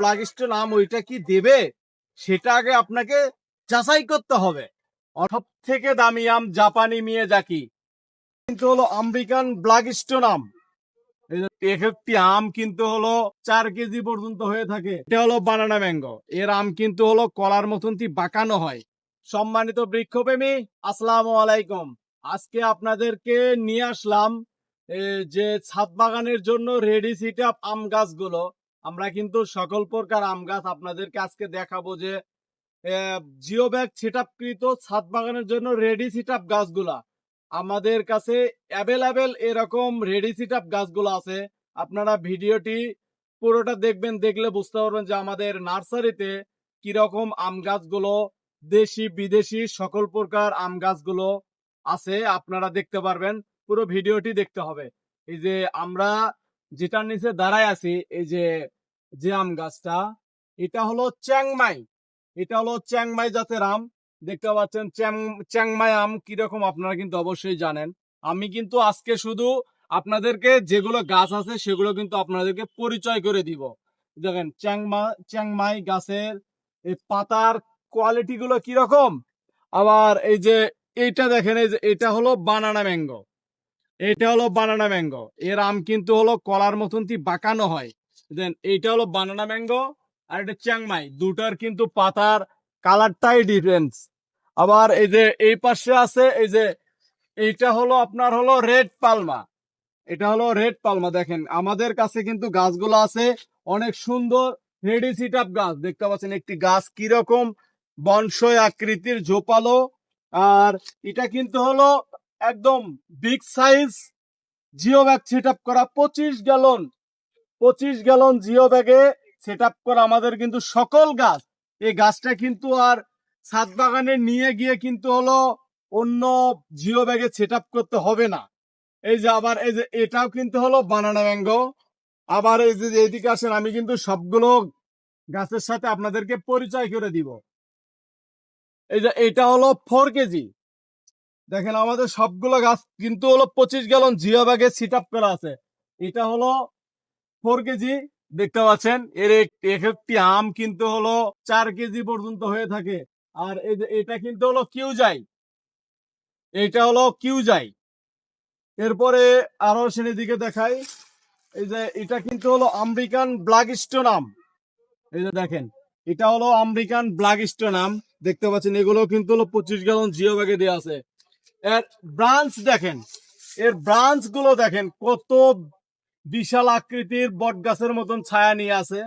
Blackstone আম ওইটা কি দেবে? সেটা আগে আপনাকে যাচাই করতে হবে। সব থেকে দামি আম জাপানি মিয়াজাকি কিন্তু হলো আমেরিকান ব্ল্যাকস্টোন আম এক একটি আম কিন্তু হলো চার কেজি পর্যন্ত হয়ে থাকে। এটা হলো বানানা ম্যাঙ্গো। এর আম কিন্তু হলো কলার মতন তি বাঁকানো হয়। সম্মানিত বৃক্ষপ্রেমী, আসসালামু আলাইকুম। আজকে আপনাদেরকে নিয়ে আসলাম যে ছাদ বাগানের জন্য রেডি সিট আপ আম গাছগুলো। আমরা কিন্তু সকল প্রকার আম গাছ আপনাদেরকে আজকে দেখাবো যে জিও ব্যাগ সেট কৃত ছাদ বাগানের জন্য রেডি সিট আপ গাছগুলা। আমাদের কাছে অ্যাভেলেবেল এরকম রেডি সিট আপ গাছগুলো আছে। আপনারা ভিডিওটি পুরোটা দেখবেন, দেখলে বুঝতে পারবেন যে আমাদের নার্সারিতে কীরকম আম গাছগুলো, দেশি, বিদেশি সকল প্রকার আম গাছগুলো আছে, আপনারা দেখতে পারবেন। পুরো ভিডিওটি দেখতে হবে। এই যে আমরা যেটার নিচে দাঁড়ায় আছি, এই যে যে আম গাছটা, এটা হলো চ্যাংমাই। এটা হলো চ্যাংমাই জাতের আম। দেখতে পাচ্ছেন, চ্যাং, চ্যাংমাই আম কীরকম আপনারা কিন্তু অবশ্যই জানেন। আমি কিন্তু আজকে শুধু আপনাদেরকে যেগুলো গাছ আছে, সেগুলো কিন্তু আপনাদেরকে পরিচয় করে দিব। দেখেন, চ্যাংমা, চ্যাংমাই গাছের এই পাতার কোয়ালিটিগুলো কীরকম? আবার এই যে, এইটা দেখেন, এই যে, এটা হলো বানানা ম্যাঙ্গো এটা হলো বানানা ম্যাঙ্গো এর আম কিন্তু হলো কলার মতন বাঁকানো হয়। দেন এইটা হলো বানানা ম্যাঙ্গো আর এটা চ্যাংমাই দুটার কিন্তু পাতার কালারটাই ডিফারেন্স আবার এই যে এই পাশে আছে, এই যে এইটা হলো আপনার হলো রেড পালমা এটা হলো রেড পালমা দেখেন। আমাদের কাছে কিন্তু গাছগুলো আছে, অনেক সুন্দর রেডি সিট আপ গাছ। দেখতে পাচ্ছেন একটি গাছ কীরকম বনসই আকৃতির, ঝোপালো। আর এটা কিন্তু হলো একদম big size geo bag set করা পঁচিশ গ্যালন পঁচিশ গ্যালন জিও ব্যাগে সেট করা আমাদের কিন্তু সকল গাছ। এই গাছটা কিন্তু আর ছাদ বাগানে নিয়ে গিয়ে কিন্তু হলো অন্য জিও ব্যাগে সেট করতে হবে না। এই যে আবার এই যে এটাও কিন্তু হলো বানানা ম্যাঙ্গো আবার এই যে এইদিকে আসেন, আমি কিন্তু সবগুলো গাছের সাথে আপনাদেরকে পরিচয় করে দিব। এই যে এটা হলো ফোর কেজি। দেখেন, আমাদের সবগুলো গাছ কিন্তু হলো পঁচিশ গ্যালন জিও ব্যাগে সিট আপ করা আছে। এটা হলো ফোর কেজি, দেখতে পাচ্ছেন? এর এক এক একটি আম কিন্তু হলো চার কেজি পর্যন্ত হয়ে থাকে। আর এটা কিন্তু হলো কিউজাই। এটা হলো কিউজাই। এরপরে আরও শ্রেণির দিকে দেখাই। এই যে, এটা কিন্তু হলো আমেরিকান ব্ল্যাক স্টোন আম। এই যে দেখেন, এটা হলো আমেরিকান ব্ল্যাক স্টোন আম। দেখতে পাচ্ছেন, এগুলো কিন্তু হলো পঁচিশ গ্যালন জিও ব্যাগে দেওয়া আছে। এর ব্রাঞ্চ দেখেন। এর ব্রাঞ্চগুলো দেখেন, কত বিশাল আকৃতির বট গাছের মতন ছায়া নিয়ে আছে।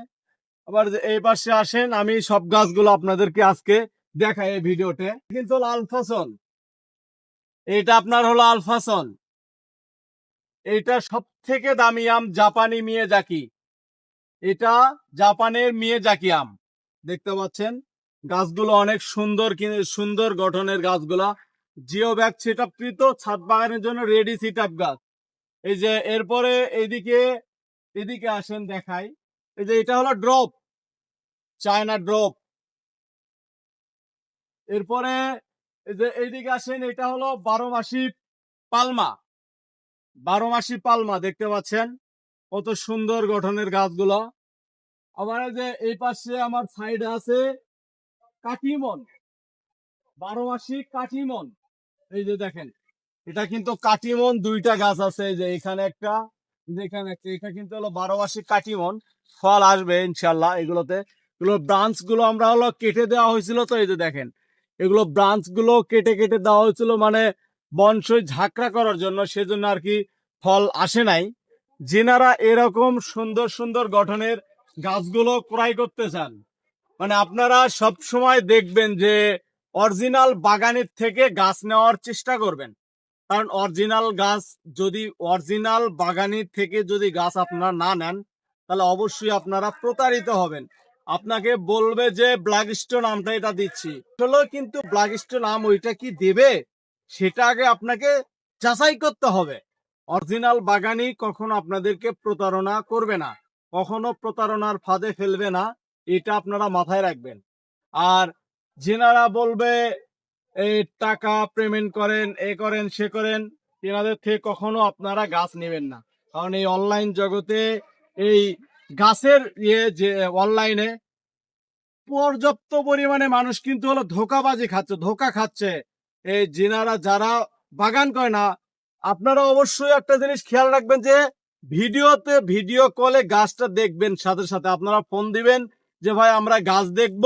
আবার এই পাশে আসেন, আমি সব গাছগুলো আপনাদেরকে আজকে দেখাই এই ভিডিওতে। কিন্তু আলফাসন এটা আপনার হলো আলফাসন এটা সব থেকে দামি আম জাপানি মিয়ে জাকি এটা জাপানের মিয়ে জাকি আম। দেখতে পাচ্ছেন? গাছগুলো অনেক সুন্দর সুন্দর গঠনের গাছগুলা। জিও ব্যাগ সেট ছাদ বাগানের জন্য রেডি সিট আপ গাছ। এই যে এরপরে এইদিকে, এদিকে আসেন দেখাই। এই যে এটা হলো ড্রপ চায়না ড্রপ এরপরে এই যে এইদিকে আসেন, এটা হলো বারো মাসি পালমা। বারো মাসি পালমা, দেখতে পাচ্ছেন? কত সুন্দর গঠনের গাছগুলো। আবার যে এই পাশে আমার সাইডে আছে কাটিমন বারো মাসি কাটিমন এই যে দেখেন, এটা কিন্তু কাটিমন দুইটা গাছ আছে যে এখানে একটা, এই যে এখানে একটা, এটা কিন্তু হলো বারো মাসি কাটিমন, ফল আসবে ইনশাল্লাহ এগুলোতে। এগুলো ব্রাঞ্চগুলো আমরা হলো কেটে দেওয়া হয়েছিল, তো এই যে দেখেন, এগুলো ব্রাঞ্চগুলো কেটে কেটে দেওয়া হয়েছিল মানে বনসই ঝাঁকড়া করার জন্য, সেজন্য আর কি ফল আসে নাই। যেনারা এরকম সুন্দর সুন্দর গঠনের গাছগুলো ক্রয় করতে চান মানে আপনারা সব সময় দেখবেন যে অরিজিনাল বাগানের থেকে গাছ নেওয়ার চেষ্টা করবেন। কারণ অরিজিনাল গাছ যদি, অরিজিনাল বাগানের থেকে যদি গাছ আপনারা না নেন, তাহলে অবশ্যই আপনারা প্রতারিত হবেন। আপনাকে বলবে যে ব্ল্যাক স্টোন আমটা এটা দিচ্ছি। আসলে কিন্তু ব্ল্যাক স্টোন আম ওইটা কি দেবে? সেটা আগে আপনাকে যাচাই করতে হবে। অরিজিনাল বাগানি কখনো আপনাদেরকে প্রতারণা করবে না। কখনো প্রতারণার ফাঁদে ফেলবে না। এটা আপনারা মাথায় রাখবেন। আর যেনারা বলবে এই টাকা পেমেন্ট করেন, এ করেন, সে করেন, তেনাদের থেকে কখনো আপনারা গাছ নেবেন না। কারণ এই অনলাইন জগতে এই গাছের ইয়ে যে, অনলাইনে পর্যাপ্ত পরিমাণে মানুষ কিন্তু হলো ধোকাবাজি খাচ্ছে, ধোকা খাচ্ছে। এই যিনারা, যারা বাগান করে না, আপনারা অবশ্যই একটা জিনিস খেয়াল রাখবেন যে, ভিডিওতে ভিডিও কলে গাছটা দেখবেন সাথে সাথে। আপনারা ফোন দিবেন যে, ভাই, আমরা গাছ দেখব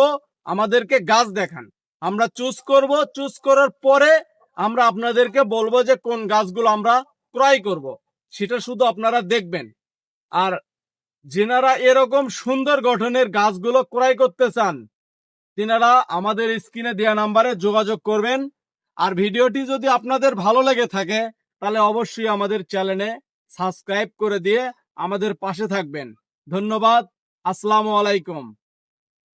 আমাদেরকে গাছ দেখান। আমরা চুজ করব চুজ করার পরে আমরা আপনাদেরকে বলব যে কোন গাছগুলো আমরা ক্রয় করব। সেটা শুধু আপনারা দেখবেন। আর যেনারা এরকম সুন্দর গঠনের গাছগুলো ক্রয় করতে চান, তিনারা আমাদের স্ক্রিনে দেওয়া নাম্বারে যোগাযোগ করবেন। আর ভিডিওটি যদি আপনাদের ভালো লেগে থাকে, তাহলে অবশ্যই আমাদের চ্যানেলে সাবস্ক্রাইব করে দিয়ে আমাদের পাশে থাকবেন। ধন্যবাদ। আসসালামু আলাইকুম।